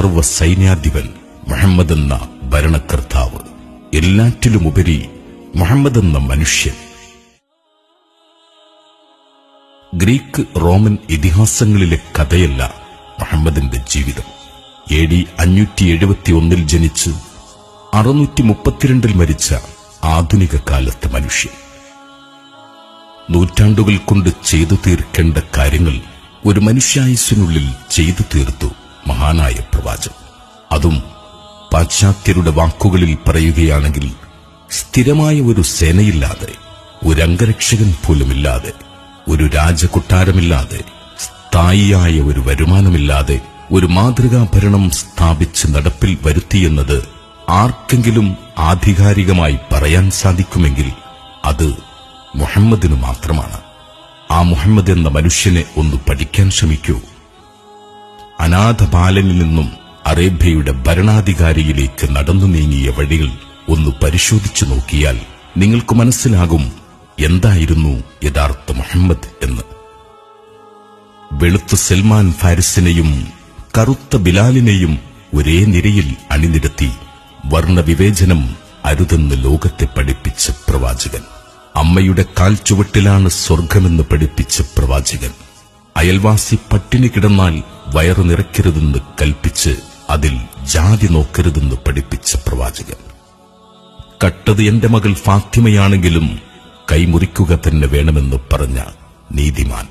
സർവ സൈന്യാധിപൻ മുഹമ്മദ് എന്ന ഭരണകർത്താവ്. എല്ലാറ്റിലുമുപരി മുഹമ്മദ് എന്ന മനുഷ്യൻ. ഗ്രീക്ക് റോമൻ ഇതിഹാസങ്ങളിലെ കഥയല്ല മുഹമ്മദിന്റെ ജീവിതം. എ ഡി അഞ്ഞൂറ്റി എഴുപത്തി ഒന്നിൽ ജനിച്ച് അറുന്നൂറ്റി മുപ്പത്തിരണ്ടിൽ മരിച്ച ആധുനിക കാലത്ത് മനുഷ്യൻ. നൂറ്റാണ്ടുകൾ കൊണ്ട് ചെയ്തു തീർക്കേണ്ട കാര്യങ്ങൾ ഒരു മനുഷ്യായുസിനുള്ളിൽ ചെയ്തു തീർത്തു. മഹാനായ പ്രവാചകൻ. അതും പാശ്ചാത്യരുടെ വാക്കുകളിൽ പറയുകയാണെങ്കിൽ സ്ഥിരമായ ഒരു സേനയില്ലാതെ ഒരു അംഗരക്ഷകൻ പോലുമില്ലാതെ ഒരു രാജകൊട്ടാരമില്ലാതെ സ്ഥായിയായ ഒരു വരുമാനമില്ലാതെ ഒരു മാതൃകാ ഭരണം സ്ഥാപിച്ച് നടപ്പിൽ വരുത്തിയെന്നത് ആർക്കെങ്കിലും ആധികാരികമായി പറയാൻ സാധിക്കുമെങ്കിൽ അത് മുഹമ്മദിനു മാത്രമാണ്. ആ മുഹമ്മദ് എന്ന മനുഷ്യനെ ഒന്ന് പഠിക്കാൻ ശ്രമിക്കൂ. അനാഥ ബാലനിൽ നിന്നും അറേബ്യയുടെ ഭരണാധികാരിയിലേക്ക് നടന്നു നീങ്ങിയ വഴികൾ ഒന്ന് പരിശോധിച്ചു നോക്കിയാൽ നിങ്ങൾക്ക് മനസ്സിലാകും എന്തായിരുന്നു യഥാർത്ഥ മുഹമ്മദ് എന്ന്. വെളുത്ത സൽമാൻ ഫാരിസിനെയും കറുത്ത ബിലാലിനെയും ഒരേ നിരയിൽ അണിനിരത്തി വർണവിവേചനം അരുതെന്ന് ലോകത്തെ പഠിപ്പിച്ച പ്രവാചകൻ. അമ്മയുടെ കാൽ ചുവട്ടിലാണ് സ്വർഗമെന്ന് പഠിപ്പിച്ച പ്രവാചകൻ. അയൽവാസി പട്ടിണി കിടന്നാൽ വയറു നിറയ്ക്കരുതെന്ന് കൽപ്പിച്ച് അതിൽ ജാതി നോക്കരുതെന്ന് പഠിപ്പിച്ച പ്രവാചകൻ. കട്ടത് എന്റെ മകൾ ഫാത്തിമയാണെങ്കിലും കൈമുറിക്കുക തന്നെ വേണമെന്ന് പറഞ്ഞ നീതിമാൻ.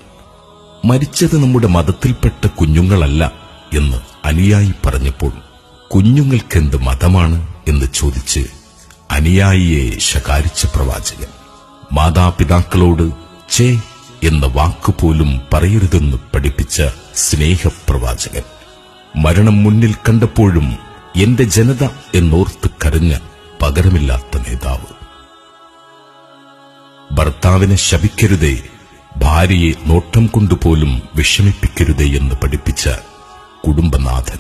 മരിച്ചത് നമ്മുടെ മതത്തിൽപ്പെട്ട കുഞ്ഞുങ്ങളല്ല എന്ന് അനുയായി പറഞ്ഞപ്പോൾ കുഞ്ഞുങ്ങൾക്കെന്ത് മതമാണ് എന്ന് ചോദിച്ച് അനുയായിയെ ശകാരിച്ച പ്രവാചകൻ. മാതാപിതാക്കളോട് ചേ എന്ന വാക്കുപോലും പറയരുതെന്ന് പഠിപ്പിച്ച സ്നേഹപ്രവാചകൻ. മരണം മുന്നിൽ കണ്ടപ്പോഴും എന്റെ ജനത എന്നോർത്ത് കരഞ്ഞ പകരമില്ലാത്ത നേതാവ്. ഭർത്താവിനെ ശപിക്കരുതേ ഭാര്യയെ നോട്ടം കൊണ്ടുപോലും വിഷമിപ്പിക്കരുതേ എന്ന് പഠിപ്പിച്ച കുടുംബനാഥൻ.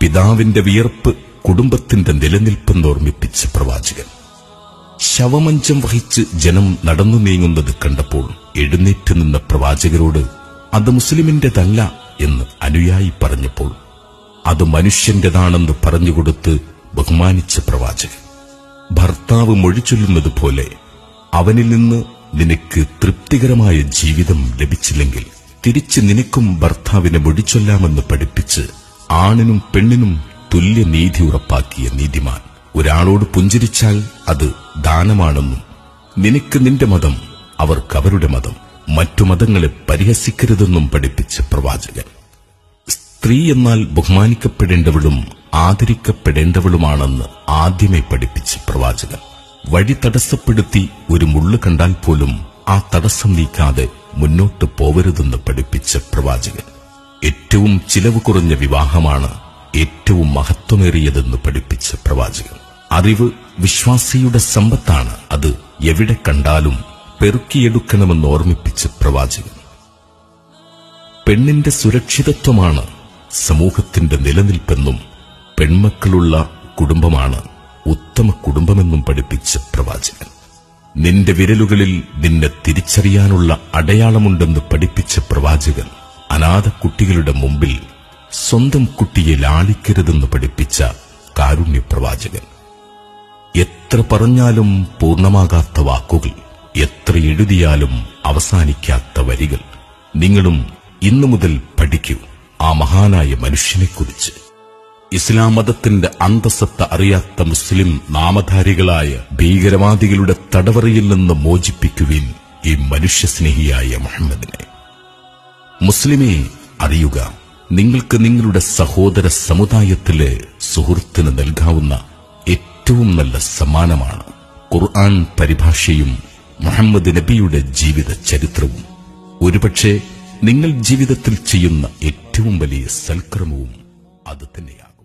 പിതാവിന്റെ വിയർപ്പ് കുടുംബത്തിന്റെ നിലനിൽപ്പെന്ന് ഓർമ്മിപ്പിച്ച പ്രവാചകൻ. ശവമഞ്ചം വഹിച്ച് ജനം നടന്നു നീങ്ങുന്നത് കണ്ടപ്പോൾ എഴുന്നേറ്റ് നിന്ന പ്രവാചകരോട് അത് മുസ്ലിമിന്റെതല്ല എന്ന് അനുയായി പറഞ്ഞപ്പോൾ അത് മനുഷ്യന്റേതാണെന്ന് പറഞ്ഞുകൊടുത്ത് ബഹുമാനിച്ച പ്രവാചകൻ ഭർത്താവ് മൊഴിച്ചൊല്ലുന്നത് പോലെ അവനിൽ നിന്ന് നിനക്ക് തൃപ്തികരമായ ജീവിതം ലഭിച്ചില്ലെങ്കിൽ തിരിച്ച് നിനക്കും ഭർത്താവിനെ മൊഴിച്ചൊല്ലാമെന്ന് പഠിപ്പിച്ച് ആണിനും പെണ്ണിനും തുല്യ നീതി ഉറപ്പാക്കിയ നീതിമാൻ ഒരാളോട് പുഞ്ചിരിച്ചാൽ അത് ദാനമാണെന്നും നിനക്ക് നിന്റെ മതം അവർക്ക് അവരുടെ മതം മറ്റു മതങ്ങളെ പരിഹസിക്കരുതെന്നും പഠിപ്പിച്ച പ്രവാചകൻ. സ്ത്രീ എന്നാൽ ബഹുമാനിക്കപ്പെടേണ്ടവളും ആദരിക്കപ്പെടേണ്ടവളുമാണെന്ന് ആദ്യമേ പഠിപ്പിച്ച പ്രവാചകൻ. വഴി തടസ്സപ്പെടുത്തി ഒരു മുള്ളു കണ്ടാൽ പോലും ആ തടസ്സം നീക്കാതെ മുന്നോട്ട് പോവരുതെന്ന് പഠിപ്പിച്ച പ്രവാചകൻ. ഏറ്റവും ചിലവ് കുറഞ്ഞ വിവാഹമാണ് ഏറ്റവും മഹത്വമേറിയതെന്ന് പഠിപ്പിച്ച പ്രവാചകൻ. അറിവ് വിശ്വാസിയുടെ സമ്പത്താണ് അത് എവിടെ കണ്ടാലും പെറുക്കിയെടുക്കണമെന്ന് ഓർമ്മിപ്പിച്ച് പ്രവാചകൻ. പെണ്ണിന്റെ സുരക്ഷിതത്വമാണ് സമൂഹത്തിന്റെ നിലനിൽപ്പെന്നും പെൺമക്കളുള്ള കുടുംബമാണ് ഉത്തമ കുടുംബമെന്നും പഠിപ്പിച്ച പ്രവാചകൻ. നിന്റെ വിരലുകളിൽ നിന്നെ തിരിച്ചറിയാനുള്ള അടയാളമുണ്ടെന്ന് പഠിപ്പിച്ച പ്രവാചകൻ അനാഥ കുട്ടികളുടെ മുമ്പിൽ സ്വന്തം കുട്ടിയെ ലാളിക്കരുതെന്ന് പഠിപ്പിച്ച കാരുണ്യ പ്രവാചകൻ എത്ര പറഞ്ഞാലും പൂർണമാകാത്ത വാക്കുകൾ എത്ര എഴുതിയാലും അവസാനിക്കാത്ത വരികൾ. നിങ്ങളും ഇന്നു മുതൽ പഠിക്കൂ. ആ മഹാനായ മനുഷ്യനെക്കുറിച്ച്. ഇസ്ലാം മതത്തിന്റെ അന്തസത്ത അറിയാത്ത മുസ്ലിം നാമധാരികളായ ഭീകരവാദികളുടെ തടവറയിൽ നിന്ന് മോചിപ്പിക്കുവിൻ ഈ മനുഷ്യസ്നേഹിയായ മുഹമ്മദിനെ. മുസ്ലിമെ അറിയുക നിങ്ങൾക്ക് നിങ്ങളുടെ സഹോദര സമുദായത്തിലെ സുഹൃത്തിന് നൽകാവുന്ന ഏറ്റവും നല്ല സമ്മാനമാണ് ഖുർആൻ പരിഭാഷയും മുഹമ്മദ് നബിയുടെ ജീവിത ചരിത്രവും ഒരുപക്ഷെ നിങ്ങൾ ജീവിതത്തിൽ ചെയ്യുന്ന ഏറ്റവും വലിയ സൽക്രമവും അത് തന്നെയാണ്.